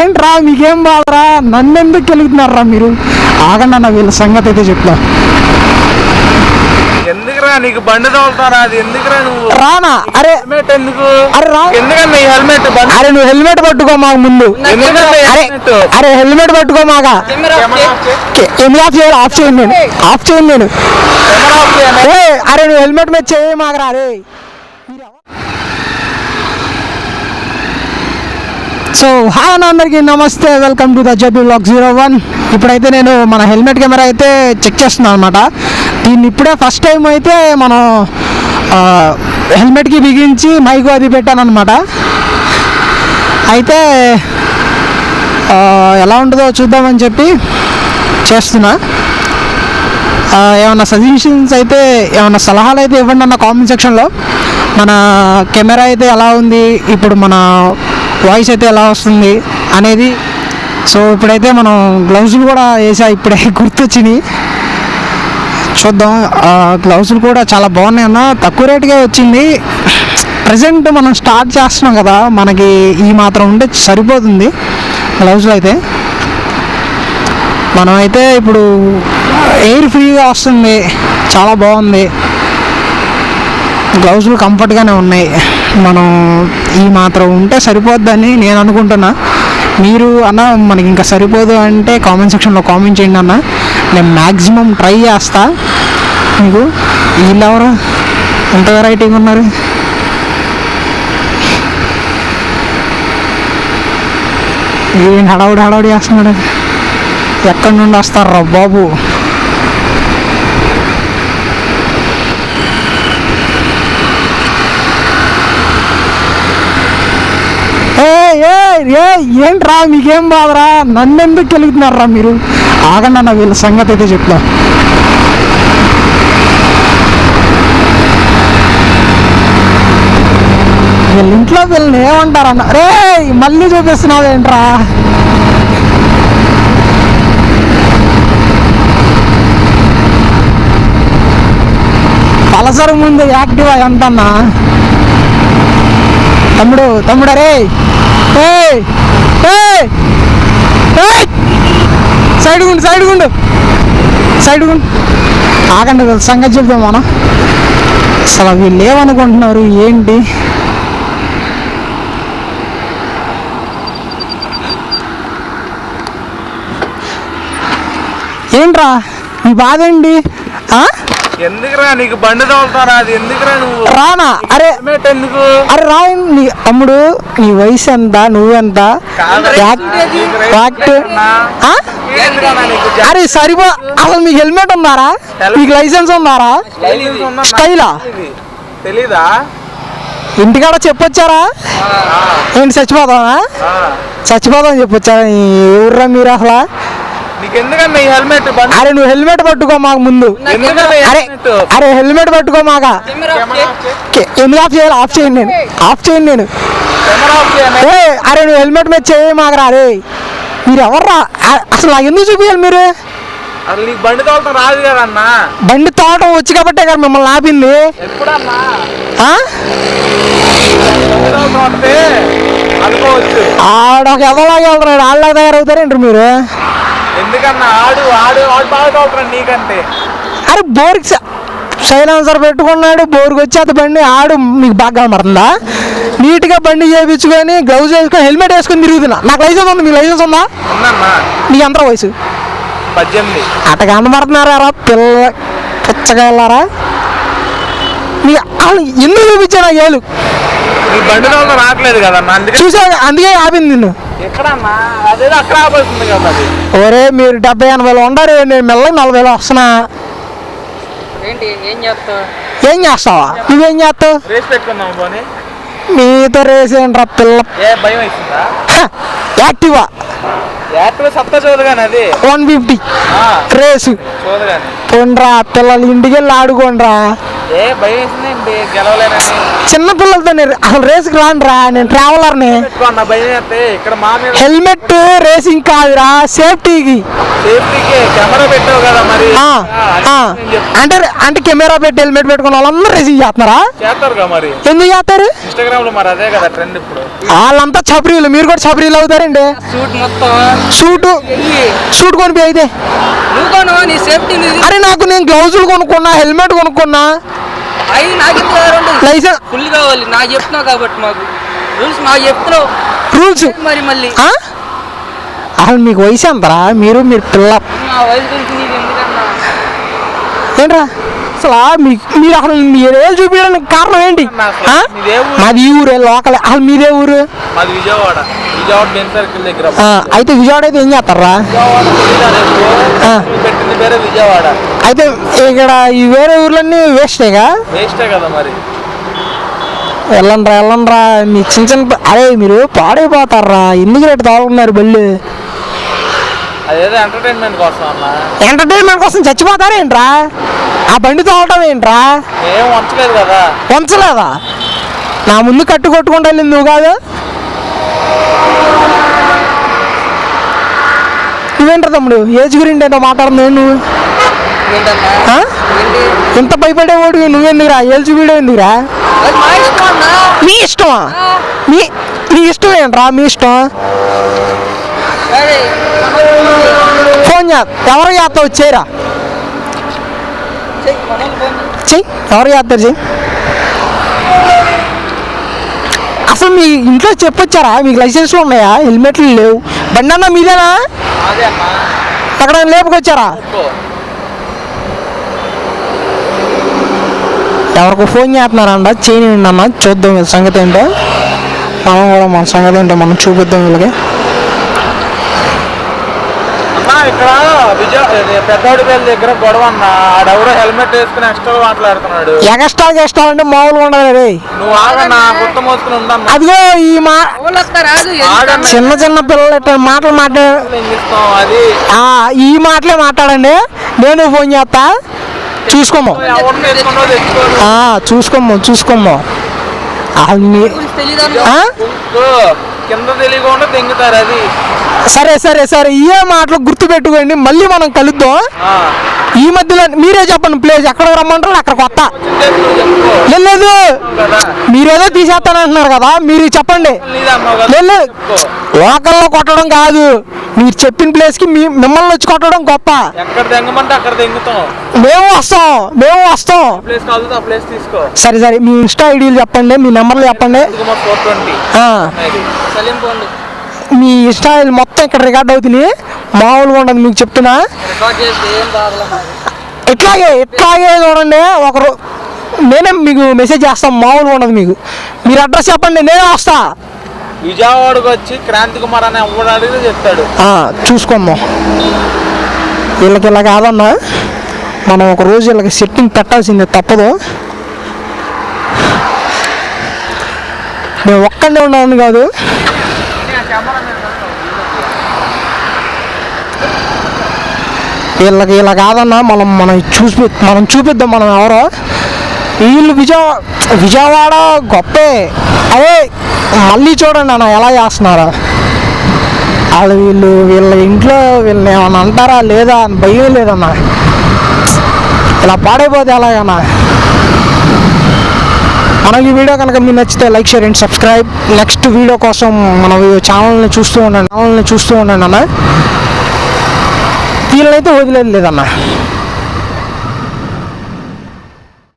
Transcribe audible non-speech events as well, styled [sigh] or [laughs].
ఏంట్రా మీకేం బాధరా? నన్ను ఎందుకు గెలుగుతున్నారా మీరు? ఆగండి అన్న వీళ్ళ సంగతి అయితే చెప్తా. ఎందుకురా నీకు బండి తోలుతారా? అది ఎందుకురా నువ్వు? రానా? అరే హెల్మెట్ ఎందుకు? అరే రా. ఎందుకన్నా ఈ హెల్మెట్ బండి? అరే నువ్వు హెల్మెట్ పట్టుకో మాకు ముందు. అరే హెల్మెట్? అరే హెల్మెట్ పట్టుకో మాగా కెమెరా ఆఫ్ చేయాలి ఆఫ్ చేయండి నేను. ఆఫ్ చేయండి నేను. అరే నువ్వు హెల్మెట్ మీద చేయ మాగరా అరే. సో హాయ్ అన్న అందరికీ నమస్తే welcome to the Jabi block zero one. ఇప్పుడైతే నేను మన హెల్మెట్ కెమెరా అయితే చెక్ చేస్తున్నాను అనమాట దీన్ని ఇప్పుడే ఫస్ట్ టైం అయితే మనం హెల్మెట్కి బిగించి మైకు అది పెట్టాను అనమాట అయితే ఎలా ఉంటుందో చూద్దామని చెప్పి చేస్తున్నా. ఏమైనా ఏమన్నా సజెషన్స్ అయితే ఏమన్నా సలహాలు అయితే ఇవ్వండి అన్న కామెంట్ సెక్షన్లో మన కెమెరా అయితే ఎలా ఉంది? ఇప్పుడు మన వాయిస్ అయితే ఎలా వస్తుంది అనేది. సో ఇప్పుడైతే మనం గ్లౌజులు కూడా వేసా ఇప్పుడే [laughs] గుర్తొచ్చినాయి. చూద్దాం. గ్లౌజులు కూడా చాలా బాగున్నాయి అన్న. తక్కువ రేటుగా వచ్చింది. ప్రజెంట్ మనం స్టార్ట్ చేస్తున్నాం కదా మనకి ఈ మాత్రం ఉంటే సరిపోతుంది గ్లౌజులు అయితే. మనం అయితే ఇప్పుడు ఎయిర్ ఫ్రీగా వస్తుంది. చాలా బాగుంది. గ్లౌజులు కంఫర్ట్గానే ఉన్నాయి. మనం ఈ మాత్రం ఉంటే సరిపోద్దని నేను అనుకుంటున్నా. మీరు అన్న మనకి ఇంకా సరిపోదు అంటే కామెంట్ సెక్షన్లో కామెంట్ చేయండి అన్న. నేను మ్యాక్సిమం ట్రై చేస్తా. మీకు వీళ్ళెవరు ఎంత వెరైటీగా ఉన్నారు? ఏం హడావుడి హడావుడి చేస్తున్నాడు? ఎక్కడి నుండి వస్తారా బాబు? ఏ ఏ ఏంట్రా మీకేం బాధరా? నన్ను ఎందుకు గెలుగుతున్నారా మీరు? ఆగండి అన్న వీళ్ళ సంగతి అయితే చెప్తా. వీళ్ళ ఇంట్లో వీళ్ళని ఏమంటారన్న? రే మళ్ళీ చూపిస్తున్నావు ఏంట్రా పలసరు ముందు యాక్టివ్ ఎంతన్నా తమ్ముడు తమ్ముడు అరే ఏయ్! ఏయ్! సైడ్ గుండు సైడ్ గుండు సైడ్ గుండు ఆగండి సంగతి చెప్దాం మనం అసలు వీళ్ళు ఏమనుకుంటున్నారు ఏంటి ఏంట్రా మీ బాధ ఏంటి ఆ? ఎందుకురా నీకు బండి తోలుతారా? అది ఎందుకురా నువ్వు? రానా అరే ఎందుకు? అరే రా నీ తమ్ముడు నీ వయసు ఎంత నువ్వెంత? అరే సరిపో అసలు మీకు హెల్మెట్ ఉందారా? మీకు లైసెన్స్ ఉందారా? స్టైలా? తెలీదు. ఇంటికాడ చెప్పొచ్చారా? ఏంటి చచ్చిపోతావా? ఆ. చచ్చిపోతాం చెప్పొచ్చారా? ఊర్రా మీరు అసలు? ఈ హెల్మెట్ అరే నువ్వు హెల్మెట్ పట్టుకో మాకు ముందు. అరే అరే హెల్మెట్? పట్టుకో మాగా ఎందుకు ఆఫ్ చేయాలి? ఆఫ్ చేయండి నేను. ఆఫ్ చేయండి నేను. కెమెరా ఆఫ్ చేయి. ఏ అరే నువ్వు హెల్మెట్ మీద చేయ మాగరా అరే మీరు ఎవర్రా అసలు నాకు ఎందుకు చూపించాలి మీరు? అసలు నీకు బండి తోలుతాం రాదు కదన్నా బండి తోటం వచ్చి కాబట్టే కదా మిమ్మల్ని ఆపింది. ఎప్పుడన్నా? ఆడ ఒక ఎదలాగా వెళ్తున్నాడు. ఆళ్ళగా తయారవుతారేంటి మీరు? ఎందుకన్నా? ఆడు ఆడు ఆడు నీకంటే. అరే బోర్కి సైలెన్సర్ పెట్టుకున్నాడు బోర్కి వచ్చేది బండి ఆడు మీకు బాగా కనబడుతుందా? నీట్గా బండి చేయించుకొని గ్లౌజ్ వేసుకొని హెల్మెట్ వేసుకొని తిరుగుతున్నా. నాకు లైసెన్స్ ఉంది మీకు లైసెన్స్ ఉందా? నీకు ఎంత వయసు? పద్దెనిమిది. అట కనబడుతున్నారా పిల్ల పిచ్చగా వెళ్ళారా నీకు వాళ్ళు ఎందుకు చూపించాను ఏళ్ళు నీ రావట్లేదు అందుకే చూసా అందుకే ఆపింది నిన్ను. ఒరే మీరు డెబ్బై ఎనభైలో ఉండరు నేను మెల్లగా నలభైలో వస్తున్నా. ఏంటి ఏం చేస్తావు? నువ్వేం చేస్తావు? మీతో రేస్ ఏంట్రా పిల్ల? యాక్టివా? యాక్టివ్ సత్తా చూడగానే అది. One fifty. ఆ, రేసు. పోండ్రా పిల్లలు ఇంటికి వెళ్ళి ఆడుకోండ్రా. ఏ భయం వేసింది ఏంటి? గెలవలేనని. చిన్న పిల్లలతో నేను అసలు రేస్కి రాను రా నేను ట్రావెలర్ని. అన్న భయం వేస్తే ఇక్కడ మా మీద హెల్మెట్ రేసింగ్ కాదురా సేఫ్టీకి. సేఫ్టీకి కెమెరా పెట్టావు కదా మరి. అంటే అంటే కెమెరా పెట్టి హెల్మెట్ పెట్టుకున్న వాళ్ళందరూ రేసింగ్ చేస్తున్నారా? చేస్తారు మరి. ఎందుకు చేస్తారు? ఇన్స్టాగ్రామ్లో మరి అదే కదా ట్రెండ్ ఇప్పుడు. వాళ్ళంతా చప్రీలు మీరు కూడా చప్రీలు అవుతారండి. మొత్తం షూట్ వెయ్యి షూట్ కొనిపి అయితే. నీ అరే నాకు నేను గ్లౌజులు కొనుక్కున్నా హెల్మెట్ కొనుక్కున్నా. అవి లైసెన్స్ ఫుల్ కావాలి. నాకు చెప్తున్నావు కాబట్టి మాకు. రూల్స్ నాకు చెప్తున్నావు. రూల్స్ మరి మళ్ళీ? మీకు వయసు ఎంతరా? మీరు మీరు పిల్ల. నా వయసు గురించి నీకు ఎందుకన్నా? ఏంట్రా? అసలు మీకు మీరు అసలు మీరు ఏళ్ళు చూపించడానికి కారణం ఏంటి? ఆ? మీదే ఈ ఊరే లోకల్. అసలు మీదే ఊరు? మాది విజయవాడ. విజయవాడ బెన్ సర్కిల్ దగ్గర ఆ, అయితే విజయవాడ అయితే ఏం చేస్తారా? విజయవాడ పెట్టింది అయితే ఇక్కడ ఈ వేరే ఊర్లన్నీ వేస్టేగా? వేస్టే కదా మరి. వెళ్ళండ్రా వెళ్ళండ్రా. మీ చిన్న చిన్న అరే మీరు పాడైపోతారా? ఎందుకు రేటు తాగుతున్నారు బళ్ళు? అదేదో ఎంటర్టైన్మెంట్ కోసం అన్న. ఎంటర్టైన్మెంట్ కోసం చచ్చిపోతారేంట్రా ఆ బండి తోలటం ఏంట్రా? ఏం వంచలేదు కదా. వంచలేదా? నా ముందు కట్టు కొట్టుకుంటా నువ్వు కాదు. నువ్వేంట్రా తమ్ముడు? ఏజ్ గురించి ఏంటో మాట్లాడుతున్నావు నువ్వు? ఇంత భయపడేవాడు నువ్వెందుకురా? ఏజ్ వీడియో ఎందుకురా? మా ఇష్టమా? మీ మీ ఇష్టం ఏంట్రా? మీ ఇష్టం? ఫోన్ ఎవరు చేయి. చెయ్యి. ఎవరు చేస్తారు చెయ్యి? అసలు మీ ఇంట్లో చెప్పొచ్చారా? మీకు లైసెన్స్లు ఉన్నాయా? హెల్మెట్లు లేవు. బండి అన్న మీదేనా అక్కడ లేపుకొచ్చారా. ఎవరికి ఫోన్ చేస్తున్నారంట చేయనండి అన్న. చూద్దాం వీళ్ళ సంగతి ఏంటో. మనం కూడా మన సంగతి ఏంటో మనం చూపిద్దాం వీళ్ళకి. ఇక్కడ విజయ పేరు దగ్గర గొడవ అన్న. ఆడెవరో హెల్మెట్ వేసుకుని ఎక్స్ట్రా మాట్లాడుతున్నాడు. ఎగస్ట్రా గెస్ట్రా అంటే మామూలుగా ఉండదు రే. నువ్వు ఆగన్నా గుర్త మోసుకుని ఉండన్నా అదిగో ఈ మా. చిన్న చిన్న పిల్లలు ఇట్లా మాటలు మాట్లాడ చేస్తాం అది? ఆ, ఈ మాటలే మాట్లాడండి. నేను ఫోన్ చేస్తా. చూసుకోము. ఎవరిని వేసుకున్నావు తెచ్చుకోరు ఆ, చూసుకోము చూసుకోము. కింద తెలియకుండా తెంగుతారు అది. సరే సరే సరే. ఇవే మాటలు గుర్తు పెట్టుకోండి మళ్ళీ మనం కలుద్దాం. ఈ మధ్యలో మీరే చెప్పండి ప్లేస్ ఎక్కడికి రమ్మంటారు అక్కడ కొత్త లేదు, మీరేదో తీసేస్తానంటున్నారు కదా మీరు చెప్పండి. లేదు, లోకల్లో కొట్టడం కాదు. మీరు చెప్పిన ప్లేస్కి మీ మిమ్మల్ని వచ్చి కొట్టడం గొప్ప. ఎక్కడ మేము వస్తాం మేము వస్తాం. సరే సరే మీ ఇన్స్టా ఐడీలు చెప్పండి మీ నెంబర్లు చెప్పండి. మీ ఐడీలు మొత్తం ఇక్కడ రికార్డ్ అవుతున్నాయి మామూలుగా ఉండదు మీకు చెప్తున్నా. చేస్తే ఇట్లాగే ఇట్లాగే చూడండి ఒకరు నేనే మీకు మెసేజ్ చేస్తాను మామూలుగా ఉండదు మీకు. మీరు అడ్రస్ చెప్పండి నేనే వస్తా. విజయవాడకు వచ్చి క్రాంతి కుమార్ అనే అడిగితే చెప్తాడు. చూసుకుందాం వీళ్ళకి ఇలా కాదన్నా మనం ఒక రోజు వీళ్ళకి సెట్టింగ్ పెట్టాల్సిందే తప్పదు. నేను ఒక్కడే ఉన్నాను కాదు. వీళ్ళకి ఇలా కాదన్నా మనం మనం చూపి మనం చూపిద్దాం మనం ఎవరో. వీళ్ళు విజయ విజయవాడ గొప్పే. అదే మళ్ళీ చూడండి అన్న ఎలా చేస్తున్నారో. వాళ్ళు వీళ్ళు వీళ్ళ ఇంట్లో వీళ్ళని ఏమన్నా అంటారా లేదా అని భయం లేదన్నా. ఇలా పాడైపోతే ఎలాగన్నా. మన ఈ వీడియో కనుక మీకు నచ్చితే like share and subscribe. Next video కోసం మన ఛానల్ని చూస్తూ ఉండండి. ఛానల్ని చూస్తూ ఉండండి అన్న. వీళ్ళనైతే వదిలేదు లేదన్నా